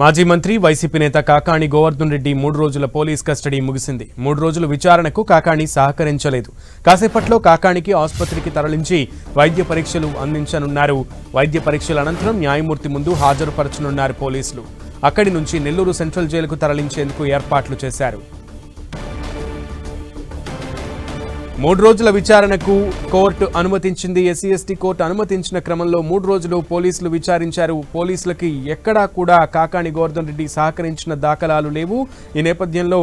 మాజీ మంత్రి వైసీపీ నేత కాకాణి గోవర్ధన్ రెడ్డి మూడు రోజుల పోలీస్ కస్టడీ ముగిసింది. మూడు రోజుల విచారణకు కాకాణి సహకరించలేదు. కాసేపట్లో కాకాణికి ఆసుపత్రికి తరలించి వైద్య పరీక్షలు అందించనున్నారు. వైద్య పరీక్షల అనంతరం న్యాయమూర్తి ముందు హాజరుపరచనున్నారు పోలీసులు. అక్కడి నుంచి నెల్లూరు సెంట్రల్ జైలుకు తరలించేందుకు ఏర్పాట్లు చేశారు. మూడు రోజుల విచారణకు కోర్టు అనుమతించింది. ఎస్సీ ఎస్టీ కోర్టు అనుమతించిన క్రమంలో మూడు రోజులు పోలీసులు విచారించారు. పోలీసులకి ఎక్కడా కూడా కాకాణి గోవర్ధన్ రెడ్డి సహకరించిన దాఖలాలు లేవు. ఈ నేపథ్యంలో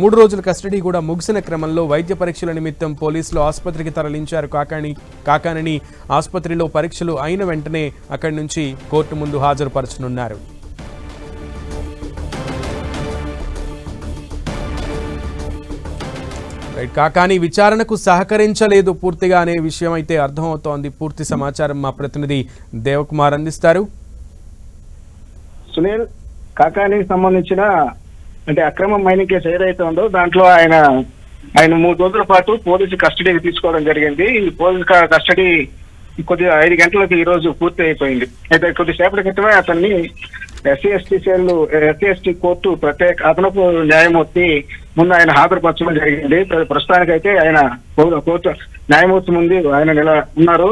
మూడు రోజుల కస్టడీ కూడా ముగిసిన క్రమంలో వైద్య పరీక్షల నిమిత్తం పోలీసులు ఆసుపత్రికి తరలించారు. కాకాణి కాకాణిని ఆసుపత్రిలో పరీక్షలు అయిన వెంటనే అక్కడి నుంచి కోర్టు ముందు హాజరుపరచనున్నారు. రైట్ కాకాని విచారణకు సహకరించలేదు పూర్తిగా అనే విషయం అయితే అర్థమవుతోంది. పూర్తి సమాచారం మా ప్రతినిధి దేవకుమార్ అందిస్తారు. సునీల్ కాకానికి సంబంధించిన అంటే అక్రమ మైనింగ్ కేసు ఏదైతే ఉందో దాంట్లో ఆయన ఆయన మూడు రోజుల పాటు పోలీసు కస్టడీకి తీసుకోవడం జరిగింది. ఈ పోలీసు కస్టడీ కొద్ది ఐదు గంటలకు ఈ రోజు పూర్తి అయిపోయింది అయితే కొద్దిసేపటి క్రితమే అతన్ని SC ST cell SC ST court ప్రత్యేక అదనపు న్యాయమూర్తి ముందు ఆయన హాజరుపరచడం జరిగింది. ప్రస్తుతానికైతే ఆయన కోర్టు న్యాయమూర్తి ముందు ఆయన నిల ఉన్నారు.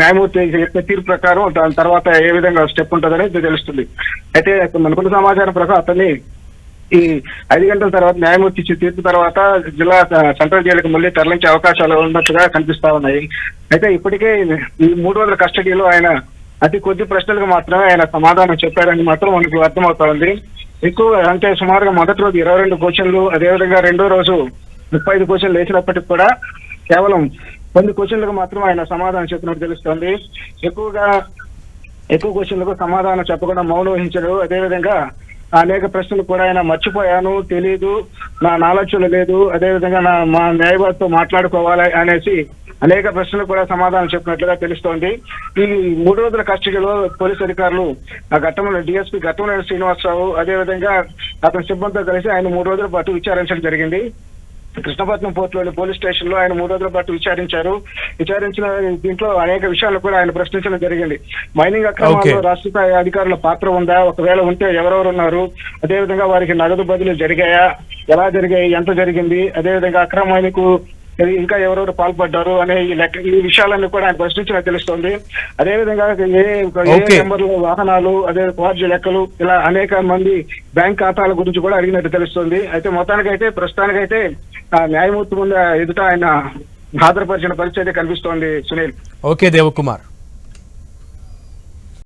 న్యాయమూర్తి చెప్పిన తీర్పు ప్రకారం దాని తర్వాత ఏ విధంగా స్టెప్ ఉంటుందని తెలుస్తుంది. అయితే మనకున్న సమాచారం ప్రకారం అతన్ని ఈ ఐదు గంటల తర్వాత న్యాయమూర్తి ఇచ్చిన తీర్పు తర్వాత జిల్లా సెంట్రల్ జైలుకు మళ్ళీ తరలించే అవకాశాలు ఉన్నట్టుగా కనిపిస్తా ఉన్నాయి. అయితే ఇప్పటికే ఈ మూడు రోజుల కస్టడీలో ఆయన అతి కొద్ది ప్రశ్నలకు మాత్రమే ఆయన సమాధానం చెప్పారని మాత్రం మనకు అర్థమవుతా ఉంది ఎక్కువ అంటే సుమారుగా మొదటి రోజు ఇరవై రెండు క్వశ్చన్లు అదేవిధంగా రెండో రోజు ముప్పై ఐదు క్వశ్చన్లు వేసినప్పటికి కూడా కేవలం కొన్ని క్వశ్చన్లకు మాత్రం ఆయన సమాధానం చెప్పినట్టు తెలుస్తోంది. ఎక్కువగా ఎక్కువ క్వశ్చన్లకు సమాధానం చెప్పకుండా మౌనం వహించడు. అదేవిధంగా అనేక ప్రశ్నలు కూడా ఆయన మర్చిపోయాను తెలియదు నా నాలెడ్జ్లో లేదు అదేవిధంగా నా మా న్యాయవాదితో మాట్లాడుకోవాలి అనేసి అనేక ప్రశ్నలు కూడా సమాధానం చెప్పినట్లుగా తెలుస్తోంది. ఈ మూడు రోజుల కస్టడీలో పోలీసు అధికారులు ఆ ఘట్టంలో డిఎస్పీ ఘట్టంలో శ్రీనివాసరావు అదేవిధంగా అతని సిబ్బందితో కలిసి ఆయన మూడు రోజుల పాటు విచారించడం జరిగింది. కృష్ణపట్నం పోర్టులోని పోలీస్ స్టేషన్లో ఆయన మూడు రోజుల పాటు విచారించారు. విచారించిన దీంట్లో అనేక విషయాలు కూడా ఆయన ప్రశ్నించడం జరిగింది. మైనింగ్ అక్రమాల్లో. రాష్ట్ర స్థాయి అధికారుల పాత్ర ఉందా? ఒకవేళ ఉంటే ఎవరెవరు ఉన్నారు? అదేవిధంగా వారికి నగదు బదిలీలు జరిగాయా? ఎలా జరిగాయి? ఎంత జరిగింది? అదేవిధంగా అక్రమ మైనింగ్ ఇంకా ఎవరెవరు పాల్పడ్డారు అనే ఈ లెక్క ఈ విషయాలన్నీ కూడా ఆయన ప్రశ్నించిన తెలుస్తోంది. అదేవిధంగా ఏ ఏ. నెంబర్లు వాహనాలు అదే వార్జీ లెక్కలు ఇలా అనేక మంది బ్యాంక్ ఖాతాల గురించి కూడా అడిగినట్టు తెలుస్తుంది. అయితే మొత్తానికైతే ప్రస్తుతానికైతే న్యాయమూర్తి ముందు ఎదుట ఆయన హాజరుపరిచిన పరిస్థితి అయితే కనిపిస్తోంది సునీల్. ఓకే దేవకుమార్.